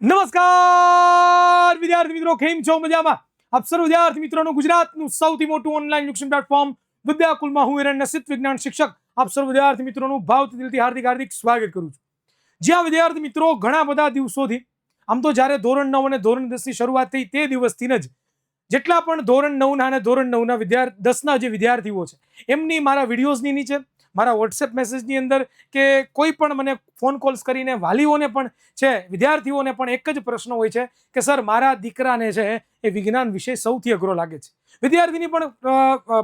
નમસ્કાર, વિદ્યાર્થી મિત્રો, કેમ છો? મજામાં? આપ સર્વ વિદ્યાર્થી મિત્રોનું ગુજરાતનું સૌથી મોટું ઓનલાઈન શિક્ષણ પ્લેટફોર્મ વિદ્યાકુલમાં હું હિરણ નસિત વિજ્ઞાન શિક્ષક. આપ સર્વ વિદ્યાર્થી મિત્રોનું ભાવથી દિલથી હાર્દિક હાર્દિક સ્વાગત કરું છું. જ્યાં વિદ્યાર્થી મિત્રો, ઘણા બધા દિવસોથી, આમ તો જ્યારે ધોરણ નવ અને ધોરણ દસની શરૂઆત થઈ તે દિવસથી જ, જેટલા પણ ધોરણ નવના અને ધોરણ નવના વિદ્યાર્થી દસના જે વિદ્યાર્થીઓ છે, એમની મારા વિડીયોઝની નીચે મારા વોટ્સએપ મેસેજની અંદર કે કોઈ પણ મને ફોન કોલ્સ કરીને વાલીઓને પણ છે, વિદ્યાર્થીઓને પણ એક જ પ્રશ્ન હોય છે કે, સર, મારા દીકરાને છે એ વિજ્ઞાન વિષય સૌથી અઘરો લાગે છે. વિદ્યાર્થીની પણ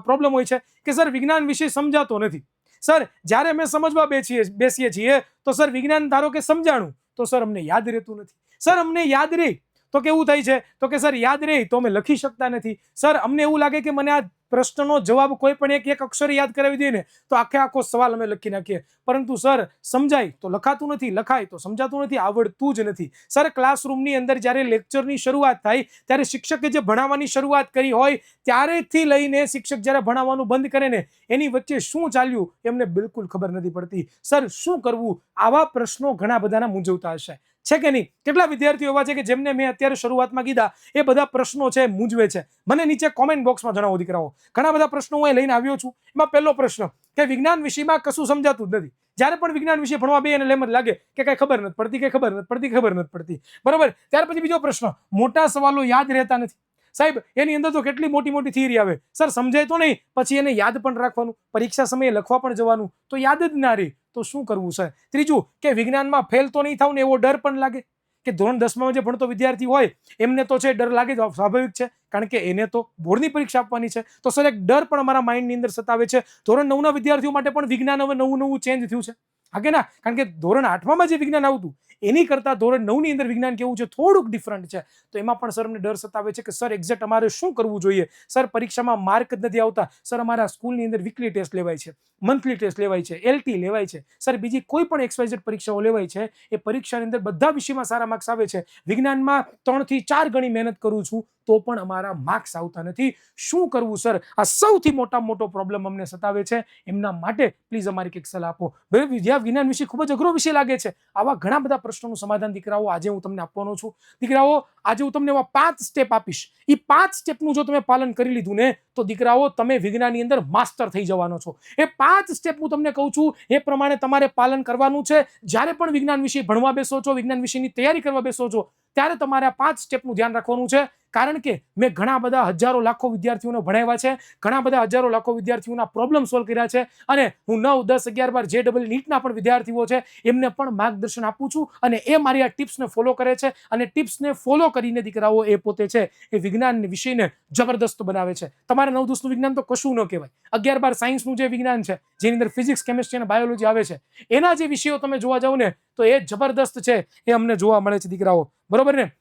પ્રોબ્લેમ હોય છે કે, સર, વિજ્ઞાન વિષય સમજાતો નથી. સર, જ્યારે અમે સમજવા બેસીએ બેસીએ છીએ, તો સર, વિજ્ઞાન ધારો કે સમજાણું, તો સર, અમને યાદ રહેતું નથી. સર, અમને યાદ રહે તો કેવું થાય છે? તો કે, સર, યાદ રહે, તો અમે લખી શકતા નથી. સર, અમને એવું લાગે કે મને આ પ્રશ્નનો જવાબ કોઈ પણ એક એક અક્ષર યાદ કરાવી દઈએ ને, તો આખે આખો સવાલ અમે લખી નાખીએ. પરંતુ, સર, સમજાય, તો લખાતું નથી, લખાય, તો સમજાતું નથી, આવડતું જ નથી. સર, ક્લાસરૂમની અંદર જ્યારે લેક્ચરની શરૂઆત થાય, ત્યારે શિક્ષકે જે ભણાવવાની શરૂઆત કરી હોય, ત્યારેથી લઈને શિક્ષક જ્યારે ભણાવવાનું બંધ કરે ને, એની વચ્ચે શું ચાલ્યું એમને બિલકુલ ખબર નથી પડતી. સર, શું કરવું? આવા પ્રશ્નો ઘણા બધાના મૂંઝવતા હશે. છે કે નહીં? કેટલા વિદ્યાર્થીઓ એવા છે કે જેમને મેં અત્યારે શરૂઆતમાં કીધા, એ બધા પ્રશ્નો છે મૂંઝવે છે. મને નીચે કોમેન્ટ બોક્સમાં જણાવો દીકરાઓ. ઘણા બધા પ્રશ્નો હું લઈને આવ્યો છું. એમાં પહેલો પ્રશ્ન, કે વિજ્ઞાન વિષયમાં કશું સમજાતું જ નથી. જ્યારે પણ વિજ્ઞાન વિશે ભણવા બે એને લેમ જ લાગે કે કઈ ખબર નથી પડતી, કઈ ખબર નથી પડતી, ખબર નથી પડતી. બરાબર? ત્યાર પછી બીજો પ્રશ્ન, મોટા સવાલો યાદ રહેતા નથી. સાહેબ, એની અંદર તો કેટલી મોટી મોટી થિયરી આવે. સર, સમજાય તો નહીં, પછી એને યાદ પણ રાખવાનું. પરીક્ષા સમયે લખવા પણ જવાનું. તો યાદ જ ના રહે. તો શું કરવું, સર? ત્રીજું, કે વિજ્ઞાનમાં ફેલ તો નહીં થાવ ને એવો ડર પણ લાગે? કે ધોરણ દસમાં જે ભણતો વિદ્યાર્થી હોય, એમને તો છે ડર લાગે સ્વાભાવિક છે. કારણ કે એને તો બોર્ડની પરીક્ષા આપવાની છે. તો સર, એક ડર પણ અમારા માઇન્ડની અંદર સતાવે છે. ધોરણ નવના વિદ્યાર્થીઓ માટે પણ વિજ્ઞાન હવે નવું નવું ચેન્જ થયું છે. હા કે ના? કારણ કે ધોરણ આઠમાં જે વિજ્ઞાન આવતું. એની કરતાં ધોરણ નવની અંદર વિજ્ઞાન કેવું છે, થોડુંક ડિફરન્ટ છે. તો એમાં પણ સર અમને ડર સતાવે છે કે, સર એક્ઝેક્ટ અમારે શું કરવું જોઈએ? સર, પરીક્ષામાં માર્ક જ નથી આવતા. સર, અમારા સ્કૂલની અંદર વીકલી ટેસ્ટ લેવાય છે મંથલી ટેસ્ટ લેવાય છે એલટી લેવાય છે. સર, બીજી કોઈ પણ એક્સવાઇઝેડ પરીક્ષાઓ લેવાય છે, એ પરીક્ષાની અંદર બધા વિષયમાં સારા માર્ક્સ આવે છે. વિજ્ઞાનમાં ત્રણથી ચાર ગણી મહેનત કરું છું, તો પણ અમારા માર્ક્સ આવતા નથી. શું કરવું, સર? આ સૌથી મોટા મોટો પ્રોબ્લેમ અમને સતાવે છે. એમના માટે પ્લીઝ અમારી કંઈક સલાહ આપો. વિદ્યા વિજ્ઞાન વિશે ખૂબ જ અઘરો વિષય લાગે છે. આવા ઘણા બધા પ્રશ્નોનું સમાધાન દીકરાઓ આજે હું તમને આપવાનો છું. દીકરાઓ, આજે હું તમને એવા પાંચ સ્ટેપ આપીશ. એ પાંચ સ્ટેપનું જો તમે પાલન કરી લીધું ને, તો દીકરાઓ તમે વિજ્ઞાનની અંદર માસ્ટર થઈ જવાનો છો. એ પાંચ સ્ટેપ હું તમને કહું છું, એ પ્રમાણે તમારે પાલન કરવાનું છે. જ્યારે પણ વિજ્ઞાન વિશે ભણવા બેસો છો, વિજ્ઞાન વિશેની તૈયારી કરવા બેસો છો ત્યારે તમારે આ પાંચ સ્ટેપનું ધ્યાન રાખવાનું છે. કારણ કે મેં ઘણા બધા હજારો લાખો વિદ્યાર્થીઓને ભણાવ્યા છે, ઘણા બધા હજારો લાખો વિદ્યાર્થીઓના પ્રોબ્લેમ સોલ્વ કર્યા છે અને હું નવ, દસ, અગિયાર બાર જે ડબલ નીટના પણ વિદ્યાર્થીઓ છે, એમને પણ માર્ગદર્શન આપું છું અને એ મારી આ ટિપ્સને ફોલો કરે છે અને ટિપ્સને ફોલો કરીને દીકરાઓ એ પોતે છે એ વિજ્ઞાન વિષયને જબરદસ્ત બનાવે છે. તમારે નવ દસનું વિજ્ઞાન તો કશું ન કહેવાય. અગિયાર બાર સાયન્સનું જે વિજ્ઞાન છે, જેની અંદર ફિઝિક્સ કેમિસ્ટ્રી અને બાયોલોજી આવે છે, એના જે વિષયો તમે જોવા જાઓ ને તો એ જબરદસ્ત છે, એ અમને જોવા મળે છે દીકરાઓ. બરોબર ને?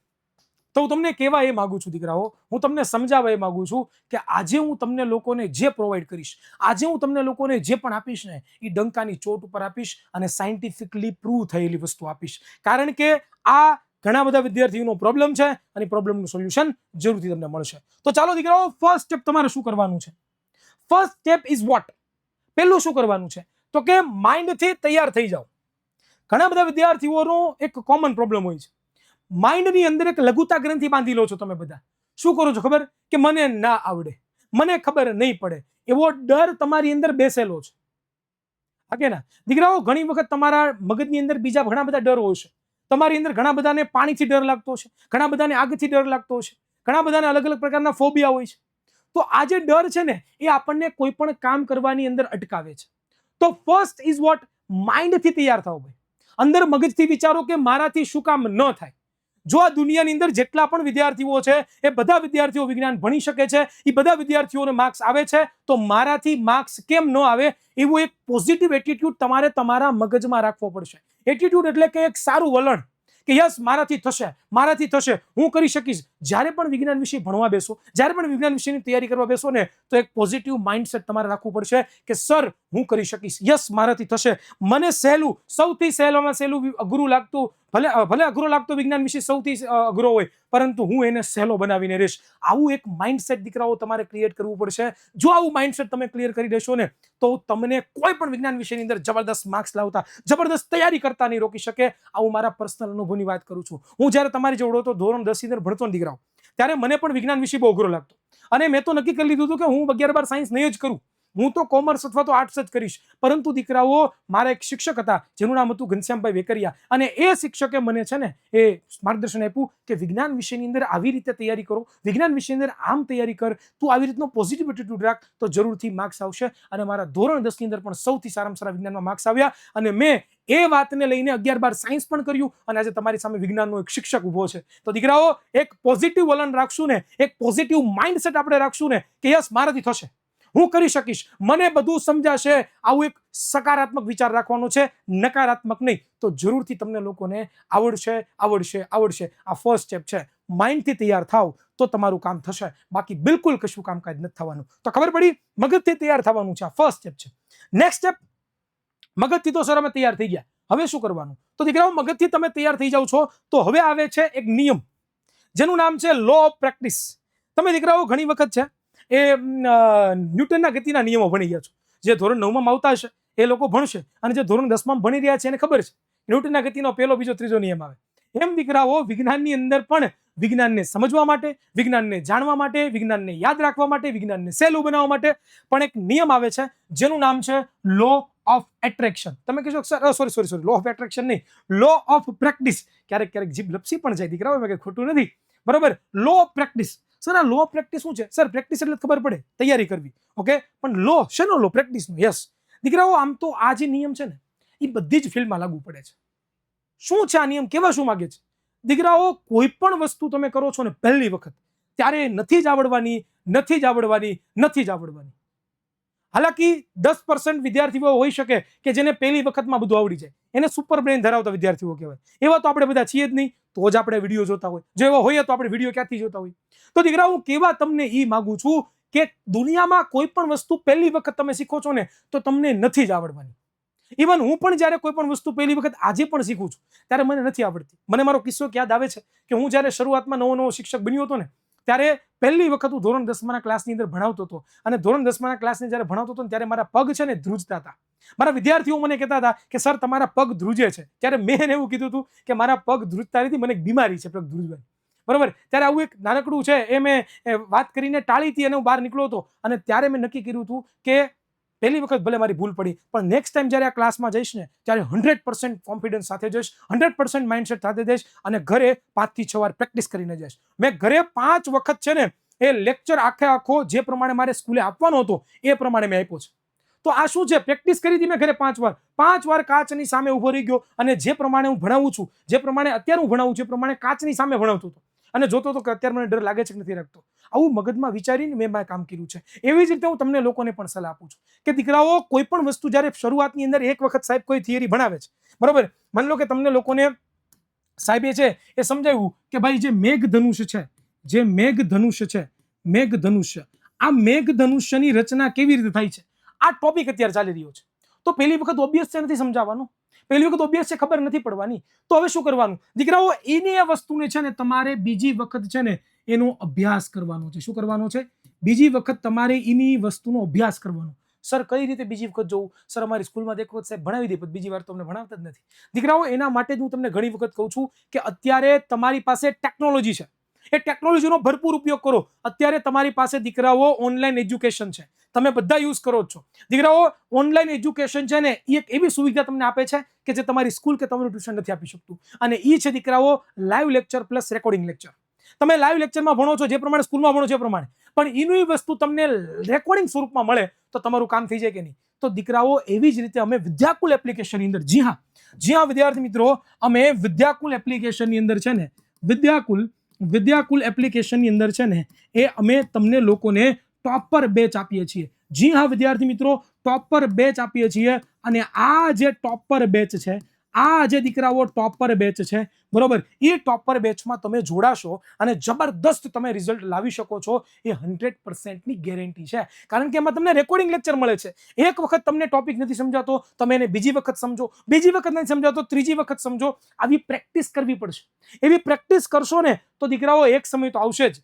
તો હું તમને કહેવા એ માગું છું દીકરાઓ, હું તમને સમજાવવા એ માગું છું કે આજે હું તમને લોકોને જે પ્રોવાઈડ કરીશ, આજે હું તમને લોકોને જે પણ આપીશ ને, એ ડંકાની ચોટ ઉપર આપીશ અને સાયન્ટિફિકલી પ્રૂવ થયેલી વસ્તુ આપીશ. કારણ કે આ ઘણા બધા વિદ્યાર્થીઓનો પ્રોબ્લેમ છે અને પ્રોબ્લેમનું સોલ્યુશન જરૂરથી તમને મળશે. તો ચાલો દીકરાઓ ફર્સ્ટ સ્ટેપ તમારે શું કરવાનું છે? ફર્સ્ટ સ્ટેપ ઇઝ વોટ પહેલું શું કરવાનું છે? તો કે માઇન્ડથી તૈયાર થઈ જાઓ. ઘણા બધા વિદ્યાર્થીઓનો એક કોમન પ્રોબ્લેમ હોય છે. માઇન્ડની અંદર એક લઘુતા ગ્રંથિ બાંધી લો છો તમે બધા. શું કરો છો ખબર? કે મને ના આવડે. મને ખબર નહીં પડે. એવો ડર તમારી અંદર બેસેલો છે. હા ના? દીકરાઓ, ઘણી વખત તમારા મગજની અંદર બીજા ઘણા બધા ડર હોય છે. તમારી અંદર ઘણા બધાને પાણીથી ડર લાગતો છે. ઘણા બધાને આગથી ડર લાગતો છે. ઘણા બધાને અલગ અલગ પ્રકારના ફોબિયા હોય છે. તો આ જે ડર છે ને, એ આપણને કોઈ પણ કામ કરવાની અંદર અટકાવે છે. તો ફર્સ્ટ ઇઝ વોટ માઇન્ડથી તૈયાર થવું ભાઈ. અંદર મગજથી વિચારો કે મારાથી શું કામ ન થાય. જો આ દુનિયાની અંદર જેટલા પણ વિદ્યાર્થીઓ છે, એ બધા વિદ્યાર્થીઓ વિજ્ઞાન ભણી શકે છે એ બધા વિદ્યાર્થીઓને માર્ક્સ આવે છે, તો મારાથી માર્ક્સ કેમ ન આવે, એવું એક પોઝિટિવ એટીટ્યુડ તમારે તમારા મગજમાં રાખવો પડશે. એટીટ્યુડ એટલે કે એક સારું વલણ કે, યસ, મારાથી થશે મારાથી થશે, હું કરી શકીશ. જ્યારે પણ વિજ્ઞાન વિશે ભણવા બેસો, જ્યારે પણ વિજ્ઞાન વિષયની તૈયારી કરવા બેસો ને, તો એક પોઝિટિવ માઇન્ડસેટ તમારે રાખવું પડશે કે, સર, હું કરી શકીશ. યસ મારાથી થશે. મને સહેલું, સૌથી સહેલામાં સહેલું અઘરું લાગતું, ભલે ભલે અઘરો લાગતો વિજ્ઞાન વિશે સૌથી અઘરો હોય, પરંતુ હું એને સહેલો બનાવીને રહીશ. આવું એક માઇન્ડસેટ દીકરાઓ તમારે ક્રિએટ કરવું પડશે. જો આવું માઇન્ડસેટ તમે ક્લિયર કરી દેશો ને, તો તમને કોઈ પણ વિજ્ઞાન વિષયની અંદર જબરદસ્ત માર્ક્સ લાવતા, જબરદસ્ત તૈયારી કરતા નહીં રોકી શકે. આવું મારા પર્સનલ અનુભવની વાત કરું છું. હું જ્યારે તમારી જોડો તો ધોરણ દસની અંદર ભણતો દીકરાઓ ત્યારે મને પણ વિજ્ઞાન વિષય બહુ અઘરો લાગતો. અને મેં તો નક્કી કરી લીધું હતું કે હું અગિયાર બાર સાયન્સ નહીં જ કરું. હું તો કોમર્સ અથવા તો આર્ટ્સ જ કરીશ. પરંતુ દીકરાઓ, મારા એક શિક્ષક હતા, જેનું નામ હતું ઘનશ્યામભાઈ વેકરિયા. અને એ શિક્ષકે મને છે ને, એ માર્ગદર્શન આપ્યું કે વિજ્ઞાન વિષયની અંદર આવી રીતે તૈયારી કરો. વિજ્ઞાન વિષયની અંદર આમ તૈયારી કર. તું આવી રીતનો પોઝિટિવ એટીટ્યુડ રાખ તો જરૂરથી માર્ક્સ આવશે. અને મારા ધોરણ દસની અંદર પણ સૌથી સારામાં સારા વિજ્ઞાનમાં માર્ક્સ આવ્યા. અને મેં એ વાતને લઈને અગિયાર બાર સાયન્સ પણ કર્યું. અને આજે તમારી સામે વિજ્ઞાનનો એક શિક્ષક ઊભો છે. તો દીકરાઓ, એક પોઝિટિવ વલણ રાખશું ને, એક પોઝિટિવ માઇન્ડસેટ આપણે રાખશું ને કે યસ મારાથી થશે. હું કરી શકીશ. મને બધું સમજાશે. આવું એક સકારાત્મક વિચાર રાખવાનો છે. નકારાત્મક નહીં. તો જરૂરથી તમને લોકોને આવડશે આવડશે આવડશે. આ ફર્સ્ટ સ્ટેપ છે. માઇન્ડથી તૈયાર થાવ તો તમારું કામ થશે. બાકી બિલકુલ કશું કામકાજ નથી થવાનું. તો ખબર પડી? મગજથી તૈયાર થવાનું છે. આ ફર્સ્ટ સ્ટેપ છે. નેક્સ્ટ સ્ટેપ મગજથી તો સર અમે તૈયાર થઈ ગયા. હવે શું કરવાનું? તો દીકરાઓ, મગજથી તમે તૈયાર થઈ જાઓ છો. તો હવે આવે છે એક નિયમ. જેનું નામ છે લો ઓફ પ્રેક્ટિસ તમે દીકરાઓ, ઘણી વખત છે એ ન્યૂટનના ગતિના નિયમો ભણી ગયા છો. જે ધોરણ નવમાં આવતા હશે, એ લોકો ભણશે. અને જે ધોરણ દસમાં ભણી રહ્યા છે, એને ખબર છે. ન્યૂટનના ગતિનો પહેલો બીજો ત્રીજો નિયમ આવે. એમ દીકરાઓ, વિજ્ઞાનની અંદર પણ વિજ્ઞાનને સમજવા માટે, વિજ્ઞાનને જાણવા માટે, વિજ્ઞાનને યાદ રાખવા માટે, વિજ્ઞાનને સહેલું બનાવવા માટે પણ એક નિયમ આવે છે, જેનું નામ છે લો ઓફ એટ્રેક્શન તમે કહેશો sir sorry sorry law of attraction નહીં. લો ઓફ પ્રેક્ટિસ ક્યારેક ક્યારેક જીભ લપસી પણ જાય દીકરાઓ એમાં કંઈ ખોટું નથી. બરોબર? લો ઓફ પ્રેક્ટિસ સર આ લો પ્રેક્ટિસ શું છે? સર પ્રેક્ટિસ એટલે ખબર પડે, તૈયારી કરવી. ઓકે પણ લો શેનો લો પ્રેક્ટિસનો યસ દીકરાઓ, આમ તો આ જે નિયમ છે ને એ બધી જ ફિલ્ડમાં લાગુ પડે છે. શું છે આ નિયમ? કેવા શું માગે છે? દીકરાઓ, કોઈ પણ વસ્તુ તમે કરો છો ને પહેલી વખત, ત્યારે નથી જ આવડવાની, નથી જ આવડવાની, નથી જ આવડવાની. હાલાકી દસ પર્સન્ટ વિદ્યાર્થીઓ હોઈ શકે કે જેને પહેલી વખતમાં બધું આવડી જાય. એને સુપર બ્રેન ધરાવતા વિદ્યાર્થીઓ કહેવાય. એવા તો આપણે બધા છીએ જ નહીં, તો જ આપણે વીડિયો જોતા હોય. જો એવા હોઈએ તો આપણે વીડિયો ક્યાંથી જોતા હોય? તો દીકરા હું કેવા તમને એ માગું છું કે દુનિયામાં કોઈ પણ વસ્તુ પહેલી વખત તમે શીખો છો ને, તો તમને નથી જ આવડવાની. ઇવન હું પણ જ્યારે કોઈ પણ વસ્તુ પહેલી વખત આજે પણ શીખું છું, ત્યારે મને નથી આવડતી. મને મારો કિસ્સો યાદ આવે છે કે હું જ્યારે શરૂઆતમાં નવો નવો શિક્ષક બન્યો હતો ને ત્યારે પહેલી વખત હું ધોરણ દસમાના ક્લાસની અંદર ભણાવતો હતો. અને ધોરણ દસમાના ક્લાસની જ્યારે ભણાવતો હતો ત્યારે મારા પગ છે ને ધ્રુજતા હતા. મારા વિદ્યાર્થીઓ મને કહેતા હતા કે, સર, તમારા પગ ધ્રુજે છે. ત્યારે મેં એને એવું કીધું હતું કે, મારા પગ ધ્રુજતા નથી, મને એક બીમારી છે, પગ ધ્રુજવાની. બરોબર? ત્યારે આવું એક નાનકડું છે એ મેં વાત કરીને ટાળી હતી અને હું બહાર નીકળ્યો હતો. અને ત્યારે મેં નક્કી કર્યું હતું કે પહેલી વખત ભલે મારી ભૂલ પડી, પણ નેક્સ્ટ ટાઈમ જ્યારે આ ક્લાસમાં જઈશ ને, ત્યારે હંડ્રેડ પર્સન્ટ કોન્ફિડન્સ સાથે જઈશ હંડ્રેડ પર્સન્ટ માઇન્ડસેટ સાથે જઈશ અને ઘરે પાંચથી છ વાર પ્રેક્ટિસ કરીને જઈશ. મેં ઘરે પાંચ વખત છે ને, એ લેક્ચર આખે આખો જે પ્રમાણે મારે સ્કૂલે આપવાનો હતો, એ પ્રમાણે મેં આપ્યો છે. તો આ શું છે? પ્રેક્ટિસ કરી હતી મેં ઘરે પાંચ વાર. પાંચ વાર કાચની સામે ઊભો રહી ગયો અને જે પ્રમાણે હું ભણાવું છું, જે પ્રમાણે અત્યારે હું ભણાવું છું, એ પ્રમાણે કાચની સામે ભણાવતો હતો. અને જોતો હતો કે અત્યારે મને ડર લાગે છે કે નથી રાખતો. આવું મગજમાં વિચારીને મેં મારે કામ કર્યું છે. એવી જ રીતે હું તમને લોકોને પણ સલાહ આપું છું કે દીકરાઓ કોઈ પણ વસ્તુ જ્યારે શરૂઆતની અંદર એક વખત સાહેબ કોઈ થિયરી ભણાવે છે, બરોબર? માની લો કે તમને લોકોને સાહેબે છે એ સમજાવ્યું કે ભાઈ જે મેઘ ધનુષ છે, જે મેઘ ધનુષ છે મેઘ ધનુષ્ય આ મેઘ ધનુષ્યની રચના કેવી રીતે થાય છે? આ ટોપિક અત્યારે ચાલી રહ્યો છે. તો પહેલી વખત ઓબ્વિયસ છે નથી સમજાવવાનું? પહેલી વખત ઓબ્વિયસ છે, ખબર નથી પડવાની. તો હવે શું કરવાનું? દીકરાઓ, એની આ વસ્તુને છે ને તમારે બીજી વખત છે ને એનો અભ્યાસ કરવાનો છે. શું કરવાનો છે? બીજી વખત તમારે એની વસ્તુનો અભ્યાસ કરવાનો. સર, કઈ રીતે બીજી વખત જોવું? સર, અમારી સ્કૂલમાં દેખો સાહેબ, ભણાવી દે, પણ બીજી વાર તમને ભણાવતા જ નથી. દીકરાઓ, એના માટે જ હું તમને ઘણી વખત કહું છું કે અત્યારે તમારી પાસે ટેકનોલોજી છે. એ ટેકનોલોજીનો ભરપૂર ઉપયોગ કરો. અત્યારે તમારી પાસે દીકરાઓ ઓનલાઈન એજ્યુકેશન છે. તમે બધા યુઝ કરો જ છો. દીકરાઓ ઓનલાઈન એજ્યુકેશન છે ને એ એક એવી સુવિધા તમને આપે છે કે જે તમારી સ્કૂલ કે તમારું ટ્યુશન નથી આપી શકતું. અને એ છે દીકરાઓ live lecture plus recording lecture તમે લાઈવ લેક્ચરમાં ભણો છો, જે પ્રમાણે સ્કૂલમાં ભણો છો એ પ્રમાણે. પણ એનું વસ્તુ તમને રેકોર્ડિંગ સ્વરૂપમાં મળે, તો તમારું કામ થઈ જાય કે નહીં? તો દીકરાઓ એવી જ રીતે અમે વિદ્યાકુલ એપ્લિકેશનની અંદર, જી હા જી હા વિદ્યાર્થી મિત્રો, અમે વિદ્યાકુલ એપ્લિકેશનની અંદર છે ને, વિદ્યાકુલ વિદ્યાકુલ એપ્લિકેશનની અંદર છે ને, એ અમે તમને લોકોને ટોપર બેચ આપીએ છીએ. જી હા, વિદ્યાર્થી મિત્રો ટોપર બેચ આપીએ છીએ અને આ જે ટોપર બેચ છે આ જે દીકરાઓ ટોપર બેચ છે, બરોબર? એ ટોપર બેચમાં તમે જોડાશો અને જબરદસ્ત તમે રિઝલ્ટ લાવી શકો છો, એ હંડ્રેડ પર્સન્ટની ગેરંટી છે. કારણ કે એમાં તમને રેકોર્ડિંગ લેક્ચર મળે છે. એક વખત તમને ટોપિક નથી સમજાતો, તમે એને બીજી વખત સમજો, બીજી વખત નથી સમજાતો, ત્રીજી વખત સમજો, આવી પ્રેક્ટિસ કરવી પડશે. એવી પ્રેક્ટિસ કરશો ને, તો દીકરાઓ એક સમય તો આવશે જ.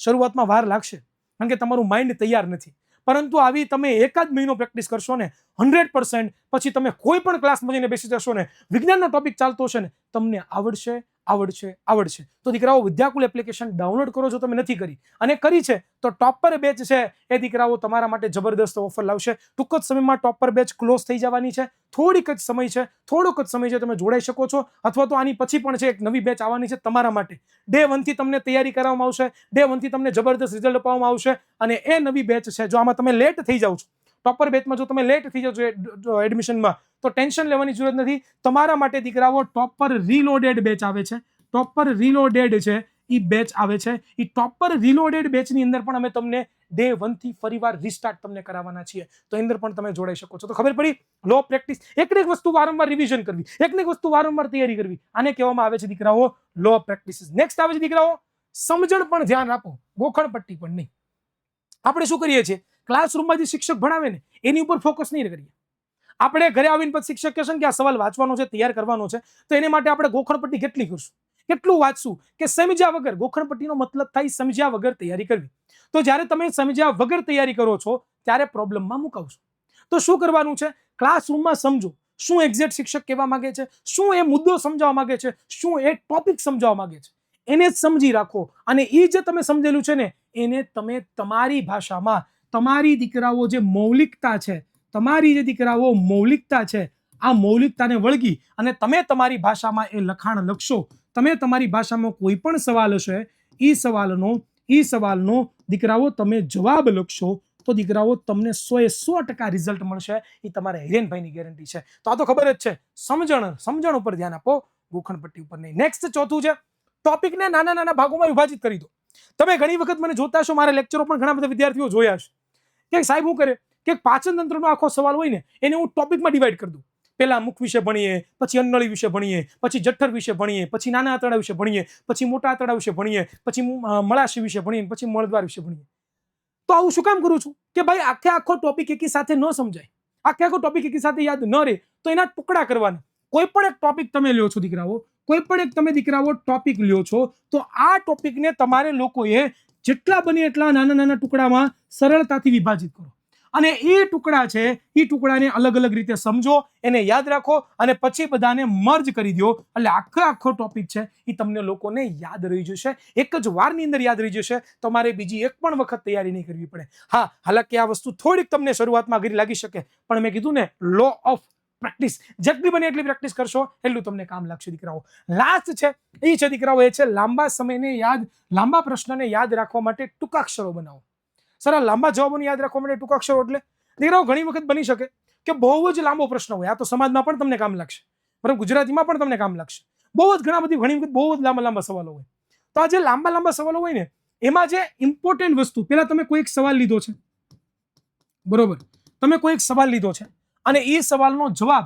શરૂઆતમાં વાર લાગશે, કારણ કે તમારું માઇન્ડ તૈયાર નથી. પરંતુ આવી તમે એકાદ મહિનો પ્રેક્ટિસ કરશો ને હંડ્રેડ પર્સન્ટ પછી તમે કોઈ પણ ક્લાસમાં જઈને બેસી જશો ને, વિજ્ઞાનનો ટોપિક ચાલતો હશે ને, તમને આવડશે આવડશે આવડશે તો દીકરાઓ વિદ્યાકુલ એપ્લિકેશન ડાઉનલોડ કરો જો તમે નથી કરી. અને કરી છે, તો ટોપર બેચ છે, એ દીકરાઓ તમારા માટે જબરદસ્ત ઓફર લાવશે. ટૂંક જ સમયમાં ટોપર બેચ ક્લોઝ થઈ જવાની છે. થોડીક જ સમય છે, થોડોક જ સમય છે તમે જોડાઈ શકો છો. અથવા તો આની પછી પણ છે, એક નવી બેચ આવવાની છે તમારા માટે. ડે વનથી તમને તૈયારી કરવામાં આવશે. ડે વનથી તમને જબરદસ્ત રિઝલ્ટ અપાવવામાં આવશે. અને એ નવી બેચ છે, જો આમાં તમે લેટ થઈ જાઓ છો ટોપર બેચમાં જો તમે લેટ થઈ જાઓ એડમિશનમાં તો ટેન્શન લેવાની જરૂરત નથી. તમારા માટે દીકરાઓ ટોપર રીલોડેડ બેચ આવે છે. ટોપર રીલોડેડ છે. એ બેચ આવે છે. એ ટોપર રીલોડેડ બેચની અંદર પણ અમે તમને ડે વનથી ફરીવાર રિસ્ટાર્ટ તમને કરાવવાના છીએ. તો એની અંદર પણ તમે જોડાઈ શકો છો. તો ખબર પડી? લો પ્રેક્ટિસ એક એક વસ્તુ વારંવાર રિવિઝન કરવી. એક એક વસ્તુ વારંવાર તૈયારી કરવી. આને કહેવામાં આવે છે દીકરાઓ લો પ્રેક્ટિસ નેક્સ્ટ આવે છે દીકરાઓ, સમજણ પણ ધ્યાન આપો. ગોખણ પટ્ટી પણ નહીં. આપણે શું કરીએ છીએ? ક્લાસરૂમમાં જે શિક્ષક ભણાવે ને, એની ઉપર ફોકસ નહીં કરીએ. આપણે ઘરે આવીને પછી શિક્ષક કહેશે કે આ સવાલ વાંચવાનો છે, તૈયાર કરવાનો છે, તો એને માટે આપણે ગોખણપટ્ટી કેટલી કરશું? કેટલું વાંચશું? કે સમજ્યા વગર? ગોખણપટ્ટીનો મતલબ થાય સમજ્યા વગર તૈયારી કરવી. તો જ્યારે તમે સમજ્યા વગર તૈયારી કરો છો, ત્યારે પ્રોબ્લેમમાં મુકાવશો. તો શું કરવાનું છે? ક્લાસરૂમમાં સમજો, શું એક્ઝેક્ટ શિક્ષક કહેવા માગે છે? શું એ મુદ્દો સમજાવવા માગે છે? શું એ ટોપિક સમજાવવા માંગે છે? એને જ સમજી રાખો. અને એ જે તમે સમજેલું છે ને, એને તમે તમારી ભાષામાં તમારી દીકરાઓ જે મૌલિકતા છે, તમારી જે દીકરાઓ મૌલિકતા છે, આ મૌલિકતાને વળગી અને તમે તમારી ભાષામાં એ લખાણ લખશો, તમે તમારી ભાષામાં કોઈ પણ સવાલ હશે, એ સવાલનો એ સવાલનો દીકરાઓ તમે જવાબ લખશો, તો દીકરાઓ તમને સો એ સો ટકા રિઝલ્ટ મળશે, એ તમારા હિરેનભાઈની ગેરંટી છે. તો આ તો ખબર જ છે. સમજણ સમજણ ઉપર ધ્યાન આપો. ગોખણપટ્ટી ઉપર નહીં. નેક્સ્ટ ચોથું છે. ટોપિકને નાના નાના ભાગોમાં વિભાજિત કરી દો. તમે ઘણી વખત મને જોતા છો મારા લેક્ચરો પણ ઘણા બધા વિદ્યાર્થીઓ જોયા છે કે સાહેબ હું કરે કે પાચન તંત્રનો આખો સવાલ હોય ને, એને હું ટોપિકમાં ડિવાઈડ કરી દઉં. પહેલાં મુખ વિશે ભણીએ, પછી અન્નળી વિશે ભણીએ, પછી જઠ્ઠર વિશે ભણીએ, પછી નાના આંતરડા વિશે ભણીએ, પછી મોટા આંતરડા વિશે ભણીએ, પછી મળાશી વિશે ભણીએ, પછી મળદ્વાર વિશે ભણીએ. તો આવું શું કામ કરું છું? કે ભાઈ આખે આખો ટોપિક એકી સાથે ન સમજાય. આખે આખો ટોપિક એકી સાથે યાદ ન રહે, તો એના ટુકડા કરવાના. કોઈ પણ એક ટોપિક તમે લ્યો છો દીકરાઓ, કોઈ પણ એક તમે દીકરાઓ ટોપિક લ્યો છો, તો આ ટોપિકને તમારે લોકોએ જેટલા બને એટલા નાના નાના ટુકડામાં સરળતાથી વિભાજિત કરો. અને એ ટુકડા છે, એ ટુકડાને અલગ અલગ રીતે સમજો, એને યાદ રાખો અને પછી બધાને મર્જ કરી દો. એટલે આખો આખો ટોપિક છે, એ તમને લોકોને યાદ રહી જશે. એક જ વારની અંદર યાદ રહી જશે, તમારે બીજી એક પણ વખત તૈયારી નહીં કરવી પડે. હા, હાલાકી આ વસ્તુ થોડીક તમને શરૂઆતમાં અઘરી લાગી શકે, પણ મેં કીધું ને લો ઓફ પ્રેક્ટિસ. જેટલી બને એટલી પ્રેક્ટિસ કરશો, એટલું તમને કામ લાગશે દીકરાઓ. લાસ્ટ છે, એ છે દીકરાઓ, એ છે લાંબા સમયને યાદ, લાંબા પ્રશ્નને યાદ રાખવા માટે ટૂંકાક્ષરો બનાવો. સર લાંબા જવાબોને યાદ રાખવા માટે ટૂંકાક્ષરો એટલે? દીકરાઓ, ઘણી વખત બની શકે કે બહુ જ લાંબો પ્રશ્ન હોય. આ તો સમાજમાં પણ તમને કામ લાગશે. બરાબર, ગુજરાતીમાં પણ તમને કામ લાગશે. બહુ જ ઘણા બધી, ઘણી વખત બહુ જ લાંબા લાંબા સવાલો હોય. તો આ જે લાંબા લાંબા સવાલો હોય ને, એમાં જે ઇમ્પોર્ટન્ટ વસ્તુ, પહેલા તમે કોઈ એક સવાલ લીધો છે? બરોબર. તમે કોઈ એક સવાલ લીધો છે? અને એ સવાલનો જવાબ,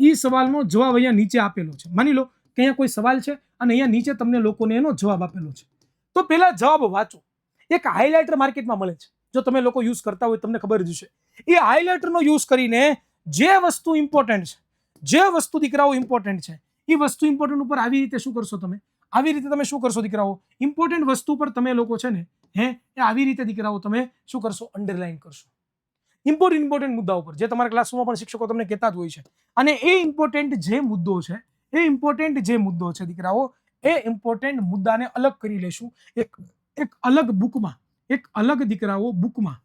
એ સવાલનો જવાબ અહીંયા નીચે આપેલો છે. માની લો કે અહીંયા કોઈ સવાલ છે અને અહીંયા નીચે તમને લોકોને એનો જવાબ આપેલો છે. તો પહેલાં જવાબ વાંચો. એક હાઇલાઇટર માર્કેટમાં મળે છે. જો તમે લોકો યુઝ કરતા હોય તમને ખબર જ હશે. એ હાઇલાઇટરનો યુઝ કરીને જે વસ્તુ ઇમ્પોર્ટન્ટ છે, જે વસ્તુ દીકરાઓ ઇમ્પોર્ટન્ટ છે, એ વસ્તુ ઇમ્પોર્ટન્ટ ઉપર આવી રીતે શું કરશો તમે? આવી રીતે તમે શું કરશો દીકરાઓ? ઇમ્પોર્ટન્ટ વસ્તુ પર તમે લોકો છે ને, હે, એ આવી રીતે દીકરાઓ તમે શું કરશો? અંડરલાઇન કરશો. ઇમ્પોર્ટન્ટ ઇમ્પોર્ટન્ટ મુદ્દાઓ ઉપર જે તમારા ક્લાસરૂમમાં પણ શિક્ષકો તમને કહેતા જ હોય છે. અને એ ઇમ્પોર્ટન્ટ જે મુદ્દો છે, એ ઇમ્પોર્ટન્ટ જે મુદ્દો છે, દીકરાઓ, એ ઇમ્પોર્ટન્ટ મુદ્દાને અલગ કરી લેશું. એક એક અલગ બુકમાં એક અલગ દીકરાઓ બુકમાં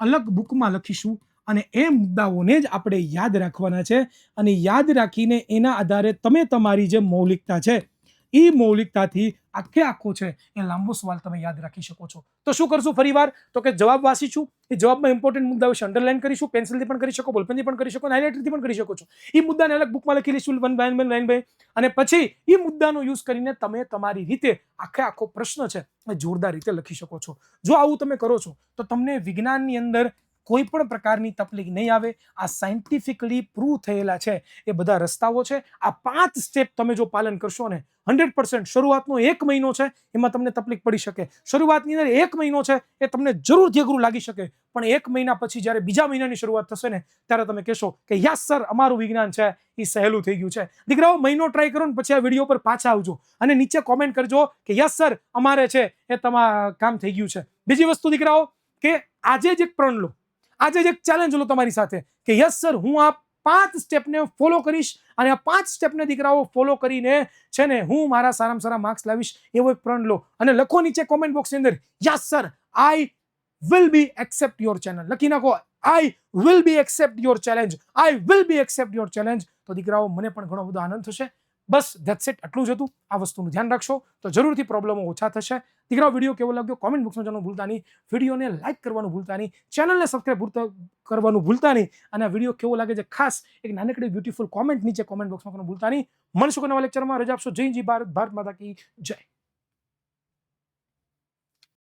અલગ બુકમાં લખીશું અને એ મુદ્દાઓને જ આપણે યાદ રાખવાના છે. અને યાદ રાખીને એના આધારે તમે તમારી જે મૌલિકતા છે એ મૌલિકતાથી આખે આખો છે એ લાંબો સવાલ તમે યાદ રાખી શકો છો. તો શું કરશું ફરીવાર? તો કે જવાબ વાંચીશું એ જવાબમાં ઇમ્પોર્ટન્ટ મુદ્દા વિશે અંડરલાઇન કરીશું પેન્સિલથી પણ કરી શકો બોલપેનથી પણ કરી શકો હાઇલાઇટરથી પણ કરી શકો છો. એ મુદ્દાને અલગ બુકમાં લખી લઈશું one by one line by અને પછી એ મુદ્દાનો યુઝ કરીને તમે તમારી રીતે આખે આખો પ્રશ્ન છે એ જોરદાર રીતે લખી શકો છો. જો આવું તમે કરો છો, તો તમને વિજ્ઞાનની અંદર કોઈ પણ પ્રકારની તકલીફ નહીં આવે. આ સાયન્ટિફિકલી પ્રૂવ થયેલા છે. એ બધા રસ્તાઓ છે. આ પાંચ સ્ટેપ તમે જો પાલન કરશો ને હંડ્રેડ પર્સન્ટ શરૂઆતનો એક મહિનો છે, એમાં તમને તકલીફ પડી શકે. શરૂઆતની અંદર એક મહિનો છે, એ તમને જરૂર ધેગરું લાગી શકે. પણ એક મહિના પછી જ્યારે બીજા મહિનાની શરૂઆત થશે ને, ત્યારે તમે કહેશો કે યસ સર, અમારું વિજ્ઞાન છે, એ સહેલું થઈ ગયું છે. દીકરાઓ, મહિનો ટ્રાય કરો ને, પછી આ વીડિયો પર પાછા આવજો. અને નીચે કોમેન્ટ કરજો કે યસ સર, અમારે છે, એ તમારા કામ થઈ ગયું છે. બીજી વસ્તુ દીકરાઓ, કે આજે જ એક પ્રણ લો. આજે જ એક ચેલેન્જ લો તમારી સાથે કે યસ સર હું આ પાંચ સ્ટેપને ફોલો કરીશ અને આ પાંચ સ્ટેપને દીકરાઓ ફોલો કરીને છે ને હું મારા સારામાં સારા માર્ક્સ લાવીશ એવો એક પ્રણ લો. અને લખો નીચે કોમેન્ટ બોક્સની અંદર yes sir I will be accept your channel લખી નાખો I will be accept your challenge I will be accept your challenge તો દીકરાઓ, મને પણ ઘણો બધો આનંદ થશે. બસ ધેટ્સ ઇટ આટલું જ હતું. આ વસ્તુનું ધ્યાન રાખશો તો જરૂરથી પ્રોબ્લેમો ઓછા થશે. દીકરા વીડિયો કેવો લાગ્યો? કોમેન્ટ બોક્સમાં જવાનું ભૂલતા નહીં. વિડીયોને લાઇક કરવાનું ભૂલતા નહીં. ચેનલને સબસ્ક્રાઈબ કરવાનું ભૂલતા નહીં. અને આ વીડિયો કેવો લાગે છે? ખાસ એક નાનકડી બ્યુટીફુલ કોમેન્ટ નીચે કોમેન્ટ બોક્સમાં કરવાનું ભૂલતા નહીં. મળશું નવા લેક્ચરમાં રજા આપશો. જય જી ભારત. ભારત માતા કી જય.